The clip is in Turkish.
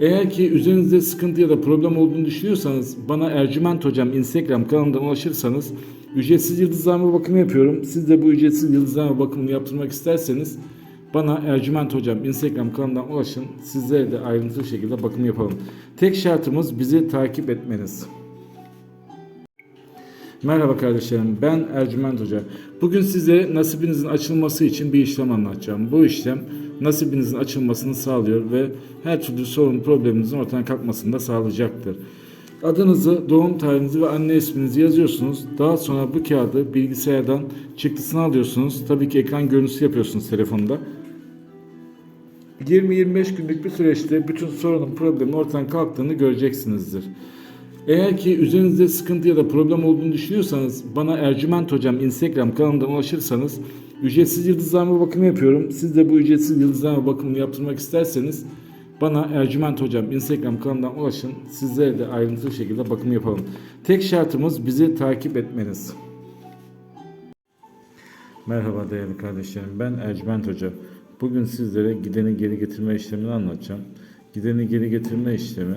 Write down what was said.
Eğer ki üzerinizde sıkıntı ya da problem olduğunu düşünüyorsanız bana Ercüment Hocam Instagram kanalından ulaşırsanız ücretsiz yıldızlama bakımı yapıyorum. Siz de bu ücretsiz yıldızlama bakımını yaptırmak isterseniz bana Ercüment Hocam Instagram kanalından ulaşın. Sizlere de ayrıntılı şekilde bakım yapalım. Tek şartımız bizi takip etmeniz. Merhaba kardeşlerim, ben Ercüment Hoca. Bugün size nasibinizin açılması için bir işlem anlatacağım. Bu işlem nasibinizin açılmasını sağlıyor ve her türlü sorun probleminizin ortadan kalkmasını da sağlayacaktır. Adınızı, doğum tarihinizi ve anne isminizi yazıyorsunuz. Daha sonra bu kağıdı bilgisayardan çıktısını alıyorsunuz. Tabii ki ekran görüntüsü yapıyorsunuz telefonda. 20-25 günlük bir süreçte bütün sorunun problemin ortadan kalktığını göreceksinizdir. Eğer ki üzerinizde sıkıntı ya da problem olduğunu düşünüyorsanız bana Ercüment Hocam Instagram kanalından ulaşırsanız ücretsiz yıldızlama bakımı yapıyorum. Siz de bu ücretsiz yıldızlama bakımını yaptırmak isterseniz bana Ercüment Hocam Instagram kanalından ulaşın. Sizlere de ayrıntılı şekilde bakım yapalım. Tek şartımız bizi takip etmeniz. Merhaba değerli kardeşlerim. Ben Ercüment Hoca. Bugün sizlere gideni geri getirme işlemini anlatacağım. Gideni geri getirme işlemi